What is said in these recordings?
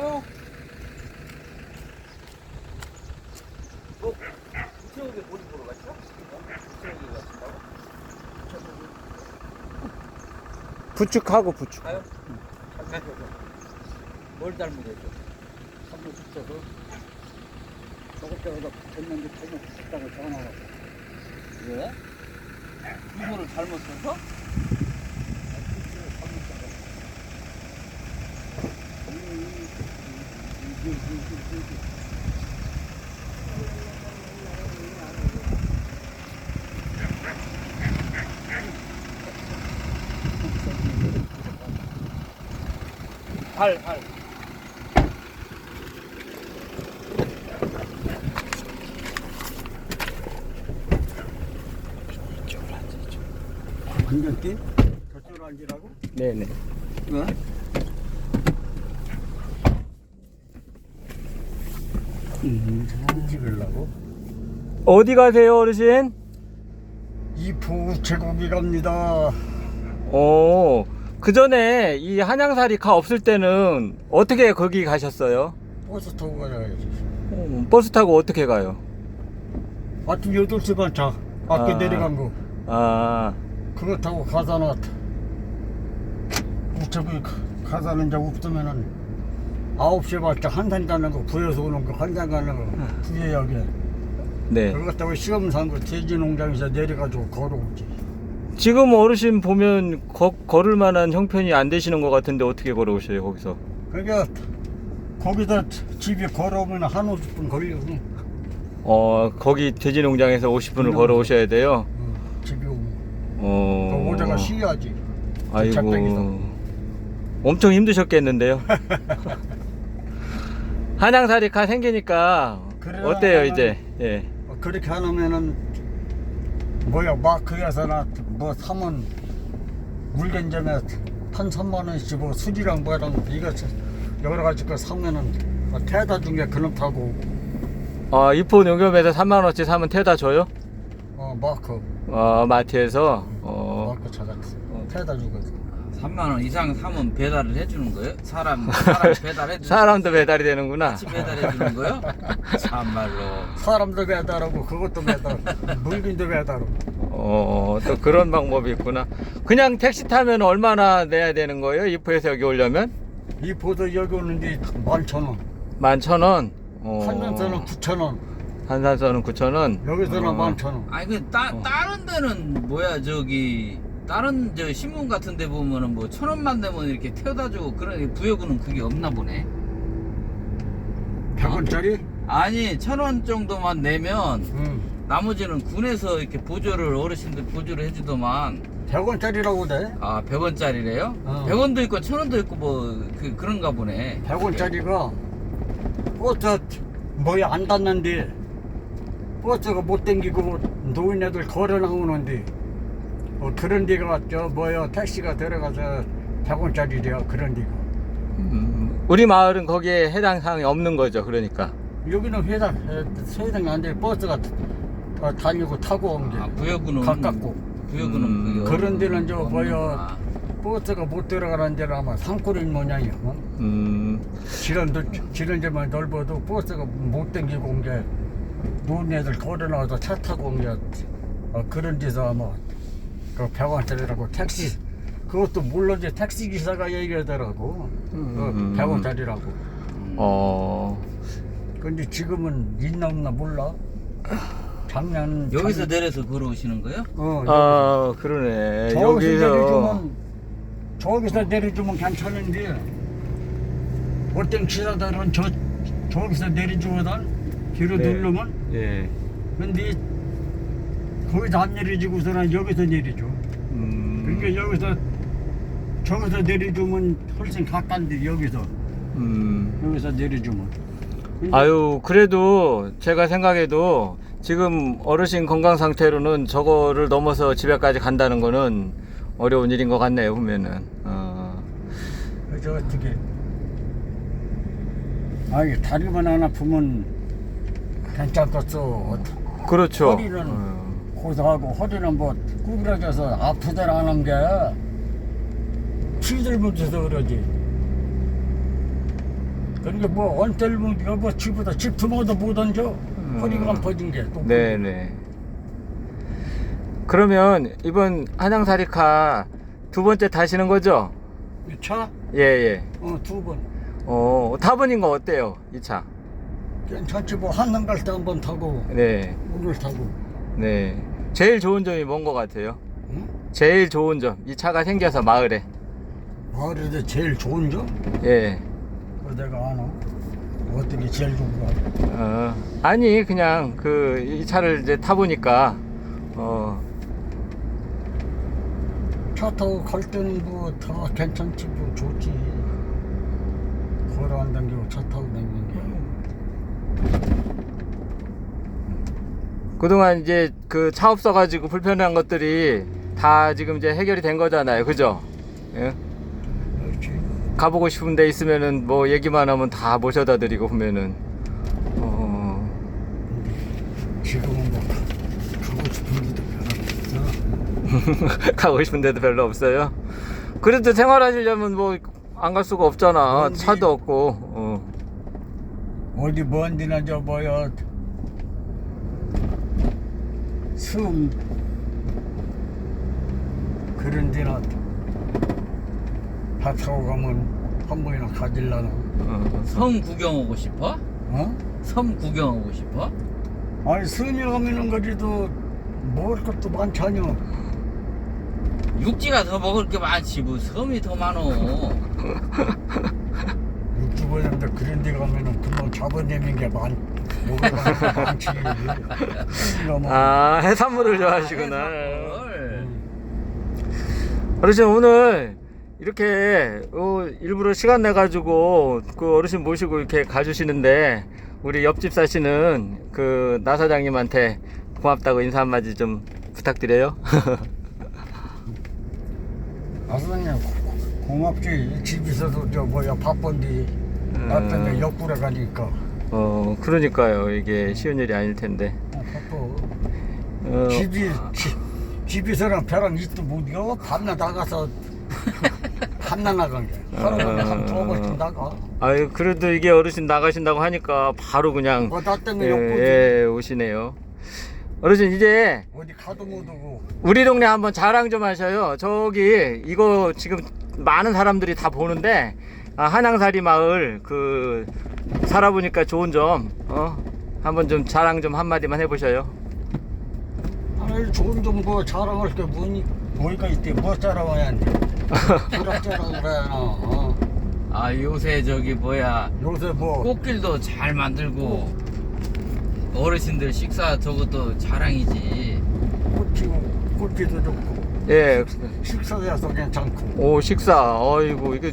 가요. 어, 부축하고 부축. 가요? 잠깐 저거. 뭘 닮으겠죠? 한번 붙여서 저것저것 붙였는데 잘못 붙였다고 전화가 왜? 이거를 잘못 써서? 발, 발. 완전 뛰? 저쪽으로 앉으라고? 네네. 왜? 찍으려고? 어디 가세요, 어르신? 이포 제국이 갑니다. 어, 그 전에 이 한양사리 카 없을 때는 어떻게 거기 가셨어요? 버스 타고 가야지. 어, 버스 타고 어떻게 가요? 아침 8시 반 차. 밖에 아. 내려간 거. 아, 그거 타고 가사나 우체국에 가사는 이제 없으면은 9시에 봤자 한산 가는 거 구해서 오는 거 한산 가는 거 구해야게 네. 그거 타고 시험 산거 돼지 농장에서 내려가지고 걸어오지 지금 어르신 보면 거, 걸을 만한 형편이 안 되시는 것 같은데 어떻게 걸어오셔요, 거기서? 그러니까 거기다 집에 걸어오면 한 50분 걸려 어, 거기 돼지 농장에서 50분을 걸어오셔야 돼요? 어, 집에 오면 어. 그 오다가 쉬어야지. 아이고. 엄청 힘드셨겠는데요? 한양사리카 생기니까 그래, 어때요, 이제? 예. 어, 그렇게 안 하면은 뭐야 마크에서나 뭐 사면 물건점에 한 3만 원씩 뭐 수지랑 뭐랑 이거 여러 가지 거 사면은 뭐 태다 중에 그놈 타고 어, 이포 농협에서 3만원어치 사면 태다 줘요? 어 마크 어, 마트에서? 어, 마크 찾았어 태다 주거든 3만 원 이상 사면 배달을 해주는 거예요? 사람 사람 배달해 주는 사람도 배달이 되는구나. 같이 배달해 주는 거요? 참말로 사람도 배달하고 그것도 배달 물건도 배달하고 어, 또 그런 방법이 있구나. 그냥 택시 타면 얼마나 내야 되는 거예요? 이포에서 여기 오려면? 이 보도 여기 오는데 만천 원 만 천 원. 어, 한전서는 구천 원 한산서는 9천원. 여기서는 어. 만천 원 아니 그 따, 다른 데는 뭐야 저기 다른 저 신문 같은 데 보면은 뭐 천 원만 내면 이렇게 태워다 주고 그런 부여구는 그게 없나 보네 100원짜리? 아니 천 원 정도만 내면 응 나머지는 군에서 이렇게 보조를 어르신들 보조를 해주더만 100원짜리라고 돼 아 100원짜리래요? 어. 100원도 있고 천 원도 있고 뭐 그, 그런가 보네 100원짜리가 버스 뭐야 안 닿는데 버스가 못 댕기고 노인네들 걸어 나오는데 어, 그런 데가 저 뭐야 택시가 들어가서 100원짜리래요 그런 데가 음, 우리 마을은 거기에 해당 사항이 없는 거죠. 그러니까. 여기는 회당 회당 안돼 버스가 다 다니고 타고 온게아 부여구는 가깝고 부여구는 음, 그런 데는 저 거구나. 버스가 못 들어가는 데는 아마 산골인 모양이야 어? 음, 지런도 지런데만 넓어도 버스가 못 댕기고 온게 노인네들 걸어 나와서 차 타고 온게 어, 그런 데서 아마 그 100원짜리라고 택시 그것도 물론 이제 택시 기사가 얘기하더라고 음. 그 100원짜리라고 어, 근데 지금은 있나 없나 몰라 작년 여기서 작- 내려서 걸어오시는 거예요? 어, 아, 그러네. 저기서 여기서. 내려주면 저기서 내려주면 괜찮은데 어떤 기사들은 저 저기서 내려주거든 뒤로 네. 누르면 예. 근데 거기서 안 내려주고서는 여기서 내려줘 음, 그러니까 여기서 저기서 내려주면 훨씬 가까운데 여기서. 음. 여기서 내려주면. 근데 아유, 그래도 제가 생각해도 지금 어르신 건강 상태로는 저거를 넘어서 집에까지 간다는 거는 어려운 일인 것 같네요, 보면은. 어, 저 어떻게? 아이 다리만 안 아프면 괜찮겠어. 그렇죠. 허리는 어, 고소하고 허리는 뭐 구부러져서 아프들 안 한 게 피들 묻혀서 그러지 그러니까 뭐 묻기가 뭐 집보다 집 두모도 못 얹어 허리가 안 퍼진 게 또 네네. 그러면 이번 한양사리카 두 번째 타시는 거죠? 이 차? 예, 예. 어, 두 번. 어, 타보는 거 어때요? 이 차? 괜찮지 뭐 한남 갈 때 한 번 타고 네. 오늘 타고. 네. 제일 좋은 점이 뭔거 같아요? 응? 제일 좋은 점. 이 차가 생겨서 마을에. 마을에서 제일 좋은 점? 예. 그거 내가 아나. 어떻게 제일 좋은 거? 어, 아니, 그냥 그, 이 차를 이제 타보니까, 어, 차 타고 갈 때는 뭐 다 괜찮지 뭐 좋지. 걸어 안 당기고 차 타고 다니는 게. 그동안 이제 그 차 없어가지고 불편한 것들이 다 지금 이제 해결이 된 거잖아요. 그죠? 예? 가보고 싶은 데 있으면은 뭐 얘기만 하면 다 모셔다 드리고 보면은, 어, 지금은 뭐 가- 가고 싶은 데도 별로 없어. 가고 싶은 데도 별로 없어요. 그래도 생활하시려면 뭐 안 갈 수가 없잖아. 차도 없고, 어. 어디 먼 데나 저 뭐야 섬 그런 데나 다 타고 가면 한 번이나 가질라나 어. 섬 구경 오고 싶어? 어? 섬 구경 오고 싶어? 아니 섬에 가면은 거리도 먹을 것도 많잖여 육지가 더 먹을 게 많지 뭐 섬이 더 많어 육주번인데 그런 데 가면은 금방 잡아내는 게 많, 뭐 아, 해산물을 좋아하시구나. 해산물. 어르신 오늘 이렇게 어, 일부러 시간 내 가지고 그 어르신 모시고 이렇게 가주시는데 우리 옆집 사시는 그 나 사장님한테 고맙다고 인사 한마디 좀 부탁드려요. 아사장님 고맙지 집에서도 저 뭐야 바쁜데 나 때문에 음. 옆구려 가니까 어 그러니까요. 이게 쉬운 일이 아닐 텐데. 어, 어, 집이 지, 집에서랑 벼랑 있도 못 이겨? 밤낮 나가서 밤낮 나간 게. 하루에 한두 번씩 나가. 아유 그래도 이게 어르신 나가신다고 하니까 바로 그냥 뭐나 때문에 예, 욕보지. 예, 오시네요. 어르신 이제 어디 가도 못 오고. 우리 동네 한번 자랑 좀 하셔요. 저기 이거 지금 많은 사람들이 다 보는데 아, 한양사리 마을 그 살아보니까 좋은 점 어? 한번 좀 자랑 좀 한마디만 해보셔요. 아니 좋은 좀뭐 자랑할 게 뭐니 뭐가 있대 뭐 자랑해야 하는데 부락 자랑을 해야 하나 어. 아 요새 저기 뭐야 요새 뭐 꽃길도 잘 만들고 어르신들 식사 저것도 자랑이지 꽃이 꽃이도 좋고 예, 식사해서 괜찮고 오 식사. 어이구 이게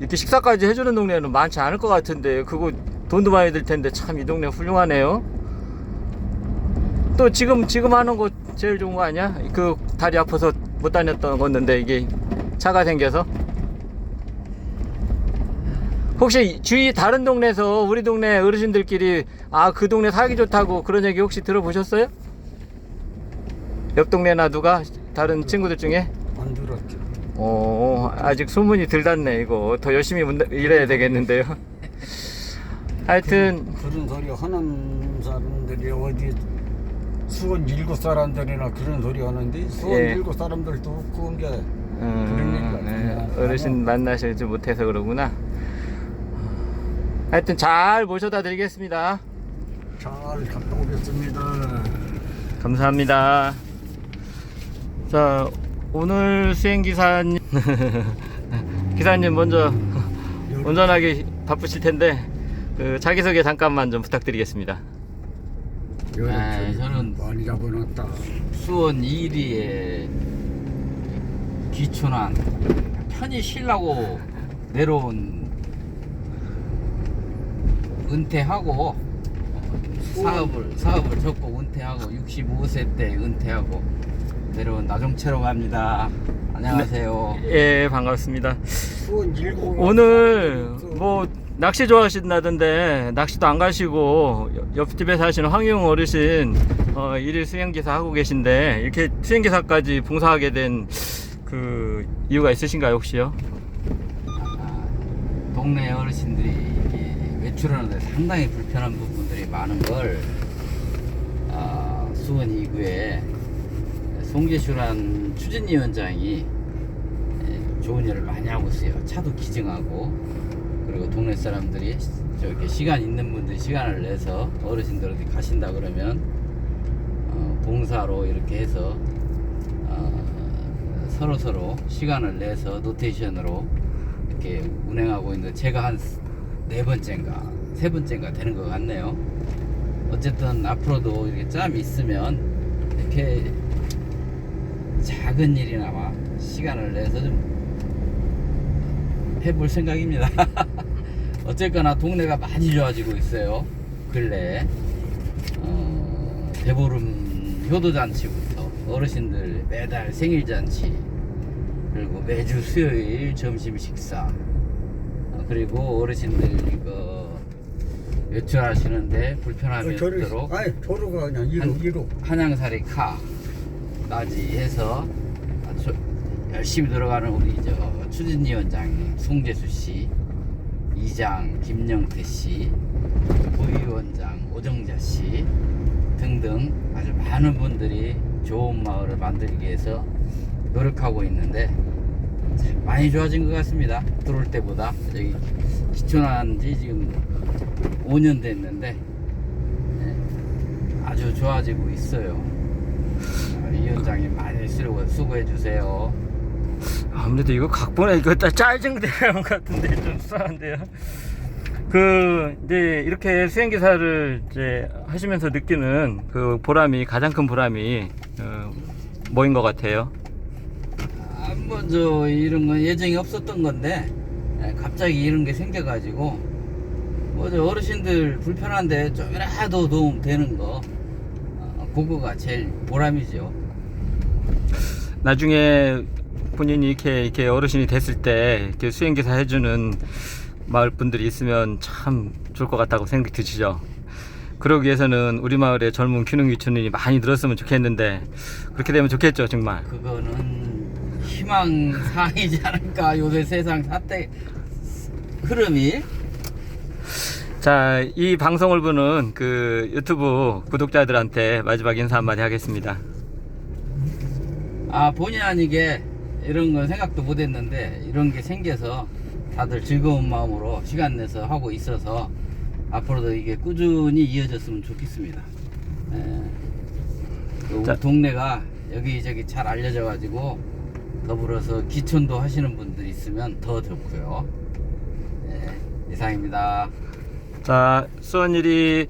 이렇게 식사까지 해주는 동네는 많지 않을 것 같은데 그거 돈도 많이 들 텐데 참 이 동네 훌륭하네요. 또 지금 지금 하는 거 제일 좋은 거 아니야? 그 다리 아파서 못 다녔던 건데 이게 차가 생겨서. 혹시 주위 다른 동네에서 우리 동네 어르신들끼리 아 그 동네 살기 좋다고 그런 얘기 혹시 들어보셨어요? 옆 동네나 누가 다른 친구들 중에? 안 들었지 어, 아직 소문이 덜 났네, 이거. 더 열심히 문- 일해야 되겠는데요. 하여튼, 그런 소리 하는 사람들이 어디 수원 일곱 사람들이나 그런 소리 하는데 수원 예. 일곱 사람들도 없고 게 음, 그런 얘기가 예, 어르신 만나시지 못해서 그러구나. 하여튼 잘 모셔다 드리겠습니다. 잘 갔다 오겠습니다. 감사합니다. 자, 오늘 수행기사님, 기사님 먼저 운전하기 바쁘실 텐데, 그 자기소개 잠깐만 좀 부탁드리겠습니다. 아, 저는 많이 잡아놨다. 수원 2리에 기촌한 편히 쉬려고 내려온 은퇴하고 사업을 사업을 접고 은퇴하고 65세 때 은퇴하고 내려온 나종채로 갑니다. 안녕하세요. 예, 반갑습니다. 오늘 뭐 낚시 좋아하신다던데 낚시도 안 가시고 옆- 옆집에 사시는 황용 어르신 어, 일일 수행기사 하고 계신데 이렇게 수행기사까지 봉사하게 된 그 이유가 있으신가요 혹시요? 아, 동네 어르신들이 이게 외출하는데 상당히 불편한 부분들이 많은 걸 아, 수원 2구에 송재슈란 추진위원장이 좋은 일을 많이 하고 있어요. 차도 기증하고 그리고 동네 사람들이 저렇게 시간 있는 분들이 시간을 내서 어르신들 어디 가신다 그러면 어, 봉사로 이렇게 해서 어, 서로 서로 시간을 내서 노테이션으로 이렇게 운행하고 있는데 제가 한 네 번째인가 세 번째인가 되는 것 같네요. 어쨌든 앞으로도 이렇게 짬이 있으면 이렇게 작은 일이나마 시간을 내서 좀 해볼 생각입니다. 어쨌거나 동네가 많이 좋아지고 있어요. 근래 어, 대보름 효도잔치부터 어르신들 매달 생일잔치 그리고 매주 수요일 점심 식사 어, 그리고 어르신들 이거 외출하시는데 불편함이 저리, 없도록 아니, 저로가 그냥 이로, 한- 이로. 한양사리 카 까지 해서 아주 열심히 들어가는 우리 저 추진위원장 송재수 씨, 이장 김영태 씨, 부위원장 오정자 씨 등등 아주 많은 분들이 좋은 마을을 만들기 위해서 노력하고 있는데 참 많이 좋아진 것 같습니다. 들어올 때보다 여기 기촌한 지 지금 5년 됐는데 네, 아주 좋아지고 있어요. 아, 위원장님 많이 수고, 수고해 주세요. 아무래도 이거 각본에 이거 다 짜증되는 것 같은데 좀 수상한데요. 그 이제 이렇게 수행 기사를 이제 하시면서 느끼는 그 보람이 가장 큰 보람이 어, 뭐인 것 같아요. 아, 먼저 이런 건 예정이 없었던 건데 예, 갑자기 이런 게 생겨가지고 뭐저 어르신들 불편한데 좀이라도 도움 되는 거 어, 그거가 제일 보람이죠. 나중에 본인이 이렇게 이렇게 어르신이 됐을 때 이렇게 수행 기사 해주는 마을 분들이 있으면 참 좋을 것 같다고 생각 드시죠. 그러기 위해서는 우리 마을에 젊은 귀농 유치원이 많이 늘었으면 좋겠는데 그렇게 되면 좋겠죠 정말. 그거는 희망 사항이지 않을까 요새 세상 사태 흐름이 자, 이 방송을 보는 그 유튜브 구독자들한테 마지막 인사 한마디 하겠습니다. 아 본의 아니게 이런 건 생각도 못했는데 이런 게 생겨서 다들 즐거운 마음으로 시간 내서 하고 있어서 앞으로도 이게 꾸준히 이어졌으면 좋겠습니다. 예. 또 우리 자. 동네가 여기저기 잘 알려져 가지고 더불어서 기촌도 하시는 분들 있으면 더 좋고요. 예, 이상입니다. 자, 수원일이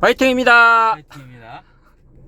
화이팅입니다! 화이팅입니다.